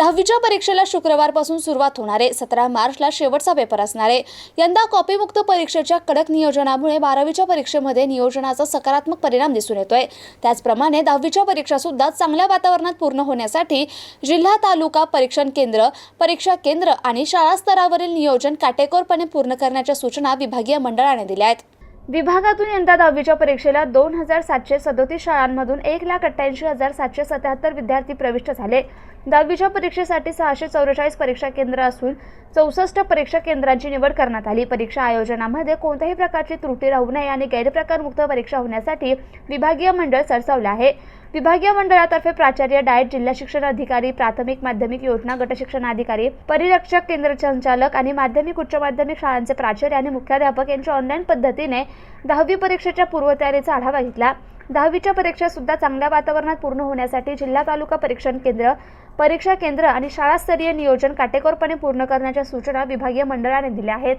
दहावीच्या परीक्षेला शुक्रवारपासून सुरुवात होणार आहे. सतरा मार्चला शेवटचा पेपर असणार आहे. यंदा कॉपीमुक्त परीक्षेच्या कडक नियोजनामुळे बारावीच्या परीक्षेमध्ये नियोजनाचा सकारात्मक परिणाम दिसून येतोय. त्याचप्रमाणे दहावीच्या परीक्षा सुद्धा चांगल्या वातावरणात पूर्ण होण्यासाठी जिल्हा तालुका परीक्षण केंद्र परीक्षा केंद्र आणि शाळा स्तरावरील नियोजन काटेकोरपणे पूर्ण करण्याच्या सूचना विभागीय मंडळाने दिल्या आहेत. विभागातून यंदा दहावीच्या परीक्षेला दोन हजार सातशे सदोतीस शाळांमधून एक लाख अठ्ठ्याऐंशी हजार सातशे सत्याहत्तर विद्यार्थी प्रविष्ट झाले. दहावीच्या परीक्षेसाठी सहाशे चौवेचाळीस परीक्षा केंद्र असून चौसष्ट परीक्षा केंद्रांची निवड करण्यात आली. परीक्षा आयोजनामध्ये कोणत्याही प्रकारची त्रुटी राहू नये आणि गैरप्रकारमुक्त परीक्षा होण्यासाठी विभागीय मंडळ सरसावलं आहे. विभागीय मंडळातर्फे प्राचार्य डायट जिल्हा शिक्षण अधिकारी प्राथमिक माध्यमिक योजना गट शिक्षण अधिकारी परिरक्षक केंद्र संचालक आणि माध्यमिक उच्च माध्यमिक शाळांचे प्राचार्य आणि मुख्याध्यापक यांच्या ऑनलाईन पद्धतीने दहावी परीक्षेच्या पूर्वतयारीचा आढावा घेतला. दहावीच्या परीक्षा सुद्धा चांगल्या वातावरणात पूर्ण होण्यासाठी जिल्हा तालुका परीक्षण केंद्र परीक्षा केंद्र आणि शाळास्तरीय नियोजन काटेकोरपणे पूर्ण करण्याच्या सूचना विभागीय मंडळाने दिल्या आहेत.